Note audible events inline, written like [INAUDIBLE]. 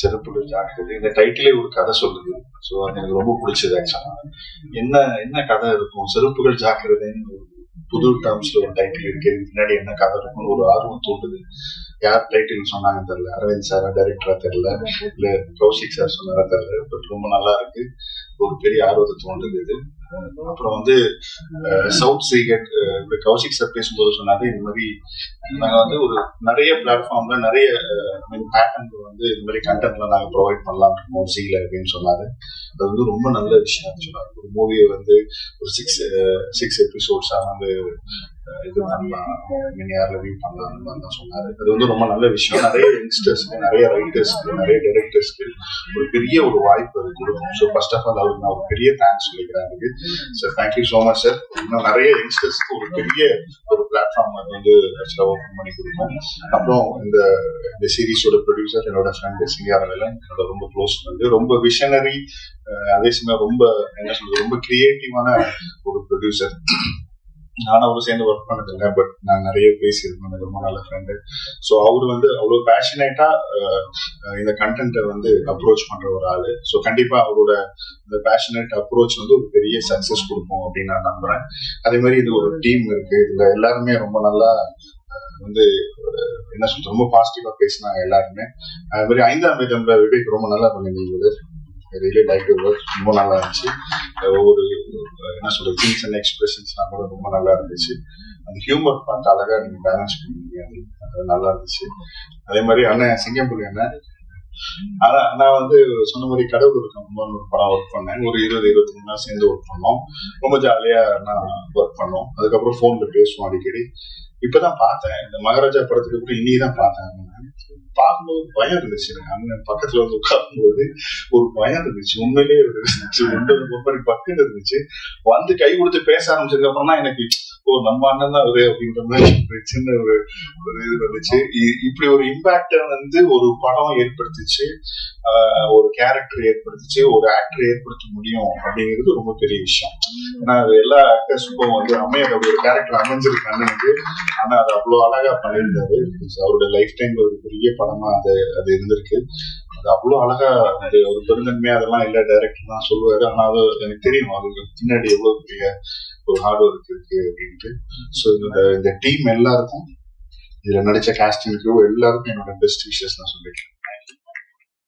செருப்புகள் ஜாக்கிரதை. இந்த டைட்டிலே ஒரு கதை சொல்லுது. ஸோ அது எனக்கு ரொம்ப பிடிச்சது ஆக்சுவலா என்ன என்ன கதை இருக்கும்? செருப்புகள் ஜாக்கிரதைன்னு ஒரு புது டேர்ம்ஸ்ல ஒரு டைட்டில் இருக்கு. முன்னாடி என்ன கதை இருக்கும்னு ஒரு ஆர்வம் தூண்டுது யார் டைட்டில் சொன்னாங்க தெரியல. அரவிந்த் சாரா டைரக்டரா தெரியல. [LAUGHS] இல்ல கௌஷிக் சார் சொன்னாரா தெரியல. பட் ரொம்ப நல்லா இருக்கு. ஒரு பெரிய ஆர்வத்தை தோன்றுது இது அப்புறம் வந்து சவுத் சீகட் கௌஷிக் சார் பேசும்போது சொன்னாலே இந்த மாதிரி நாங்கள் வந்து ஒரு நிறைய பிளாட்ஃபார்ம்ல நிறைய பேட்டர்ன் வந்து இந்த மாதிரி கண்டென்ட்லாம் நாங்கள் ப்ரொவைட் பண்ணலாம் இருக்கோம் சீல அப்படின்னு சொன்னாரு. அது வந்து ரொம்ப நல்ல விஷயம் சொன்னார். ஒரு மூவியை வந்து ஒரு சிக்ஸ் சிக்ஸ் எபிசோட்ஸாக வந்து இது பண்ணலாம் மினியார்ல வியூ பண்ணலாம் அந்த மாதிரி தான் சொன்னாரு அது வந்து ரொம்ப நல்ல விஷயம் நிறைய யங்ஸ்டர்ஸ்க்கு நிறைய ரைட்டர்ஸ்க்கு நிறைய டைரக்டர்ஸ்க்கு ஒரு பெரிய ஒரு வாய்ப்பு அது கொடுக்கும் ஸோ ஃபர்ஸ்ட் ஆஃப் ஆல் அவருக்கு நான் ஒரு பெரிய தேங்க்ஸ் சொல்லிக்கிறேன் அதுக்கு sir thank you so much sir இன்னும் நிறைய யங்ஸ்டர்ஸ்க்கு ஒரு பெரிய ஒரு பிளாட்ஃபார்ம் அது வந்து ஆக்சுவலாக ஓப்பன் பண்ணி கொடுக்கும் அப்புறம் இந்த இந்த சீரீஸோட ப்ரொடியூசர் என்னோட ஃப்ரெண்டு வேலை என்னோட ரொம்ப க்ளோஸ் ஃப்ரெண்டு ரொம்ப விஷனரி அதே சமயம் ரொம்ப என்ன சொல்றது ரொம்ப கிரியேட்டிவான ஒரு ப்ரொடியூசர் நானும் அவரும் சேர்ந்து ஒர்க் பண்ணதில்லை பட் நான் நிறைய பேசியிருக்கேன் எனக்கு ரொம்ப நல்ல ஃப்ரெண்டு ஸோ அவர் வந்து அவ்வளோ பேஷனேட்டா இந்த கண்டென்ட்டை வந்து அப்ரோச் பண்ற ஒரு ஆளு. ஸோ கண்டிப்பா அவரோட இந்த பேஷனேட் அப்ரோச் வந்து ஒரு பெரிய சக்சஸ் கொடுக்கும் அப்படின்னு நான் நம்புறேன். அதே மாதிரி இது ஒரு டீம் இருக்கு. இதுல எல்லாருமே ரொம்ப நல்லா வந்து என்ன சொல்றது ரொம்ப பாசிட்டிவா பேசினாங்க எல்லாருமே. அதே மாதிரி ஐந்தாம் வேதம்ல விவேக் ரொம்ப நல்லா பண்ணிருந்தீங்க ரியலி லைக் ஒர்க் ரொம்ப நல்லா இருந்துச்சு. ஒவ்வொரு என்ன சொல்றது திங்ஸ் அண்ட் எக்ஸ்பிரஷன்ஸ்லாம் கூட ரொம்ப நல்லா இருந்துச்சு. அந்த ஹியூமர் பார்த்து அழகா நீங்க பேலன்ஸ் பண்ணிருந்தீங்க அது அது நல்லா இருந்துச்சு. அதே மாதிரி அண்ணன் சிங்கம்புலி அண்ணன். ஆனா நான் வந்து சொன்ன மாதிரி கடவுள் இருக்கும் ஒரு படம் ஒர்க் பண்ணேன். ஒரு இருபது இருபத்தஞ்சு நாள் சேர்ந்து ஒர்க் பண்ணோம். ரொம்ப ஜாலியா நான் ஒர்க் பண்ணோம். அதுக்கப்புறம் போன்ல பேசுவோம் அடிக்கடி. இப்பதான் பார்த்தேன். இந்த மகாராஜா படத்துக்கு அப்புறம் இன்னிதான் பார்த்தேன் பார்க்கும்போது பயம் இருந்துச்சு எனக்கு அண்ணன் பக்கத்துல வந்து உட்காரும்போது ஒரு பயம் இருந்துச்சு உண்மையிலேயே இருந்துச்சு ஒன்பது முப்பது பக்கம் இருந்துச்சு வந்து கை கொடுத்து பேச ஆரம்பிச்சதுக்கு அப்புறம் தான் எனக்கு ஓ நம்ம அண்ணன் தான் அது அப்படின்ற மாதிரி ஒரு சின்ன ஒரு ஒரு இது வந்துச்சு. இ- இப்படி ஒரு இம்பாக்ட வந்து ஒரு படம் ஏற்படுத்திச்சு. ஆஹ் ஒரு கேரக்டர் ஏற்படுத்திச்சு ஒரு ஆக்டர் ஏற்படுத்த முடியும் அப்படிங்கிறது ரொம்ப பெரிய விஷயம். ஏன்னா அது எல்லா ஆக்டர்ஸுக்கும் வந்து அமைய அப்படி ஒரு கேரக்டர் அமைஞ்சிருக்கு அண்ணனுக்கு ஆனா அது அவ்வளவு அழகா பண்ணியிருந்தாரு அவரோட லைஃப் டைம்ல ஒரு பெரிய படமா அது அது இருந்திருக்கு. அது அவ்வளவு அழகா அது ஒரு பெருந்தன்மையா அதெல்லாம் இல்ல டைரக்டர் தான் சொல்லுவாரு. ஆனா அது எனக்கு தெரியும். அதுக்கு பின்னாடி எவ்வளவு பெரிய ஒரு ஹார்ட் ஒர்க் இருக்கு அப்படின்ட்டு. ஸோ இந்த இந்த டீம் எல்லாருக்கும் இதுல நடிச்ச காஸ்டிங் எல்லாருக்கும் என்னோட பெஸ்ட் விஷஸ் நான் சொல்லிக்கிறேன்.